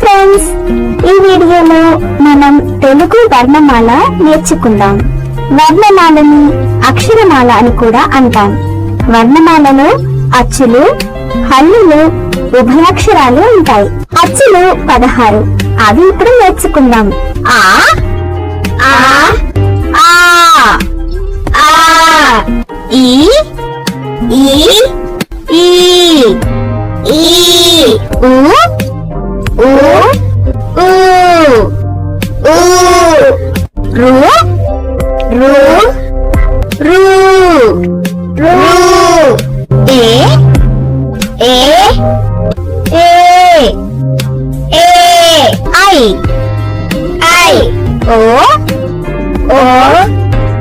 Friends ఈ వీడియోలో మనం తెలుగు వర్ణమాల నేర్చుకుందాం. వర్ణమాలని అక్షరమాల అని కూడా అంటాం. వర్ణమాలలో అచ్చులు హల్లులు ఉభయాక్షరాలు ఉంటాయి. అచ్చులు పదహారు. అవి ఇప్పుడు నేర్చుకుందాం. ఆ ఆ ఆ ఆ ఈ ఈ ఈ ఈ ఊ ఐ. ఐ. ఓ. ఓ.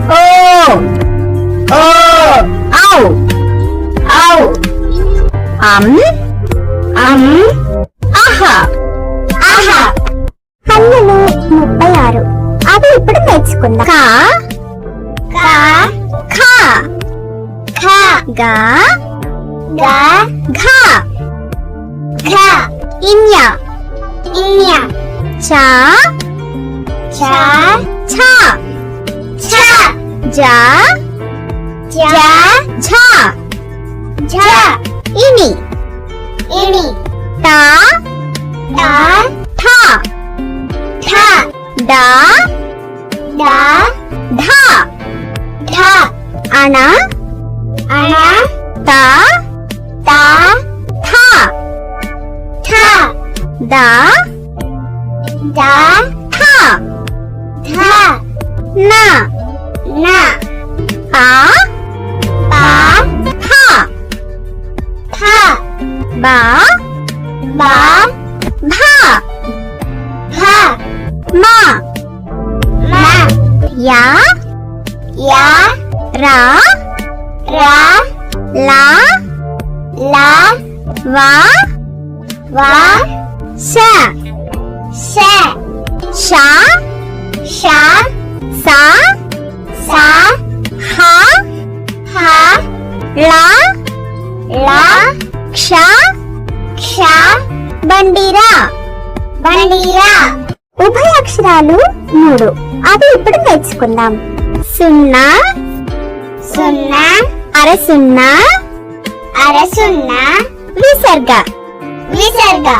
ఓ. ఓ. ఔ. ఔ. అమ్ అమ్ ఆహా ఆహా హల్లులు ముప్పై ఆరు. అవి ఇప్పుడు నేర్చుకుందాం. కా. కా. ఖా ఖా గా. గా. ఘా. ఘా. ఇన్య. ఇన్య. চা চা ছা ছা যা যা ঝা ঝা ইনি ইনি, তা তা, থা থা, দা দা, ধা ধা, আনা আনা, তা তা, থা থা, দা चा था धा ना ना पा पा था था बा बा भा भा मा मा या या रा रा ला ला वा वा सा ష ష ష స సా హ హా లా లా క్ష క్ష బండిరా బండిరా. ఉభయ అక్షరాలు మూడు. అవి ఇప్పుడు నేర్చుకుందాం. సున్నా సున్నా అర సున్నా అర సున్నా విసర్గ. విసర్గ.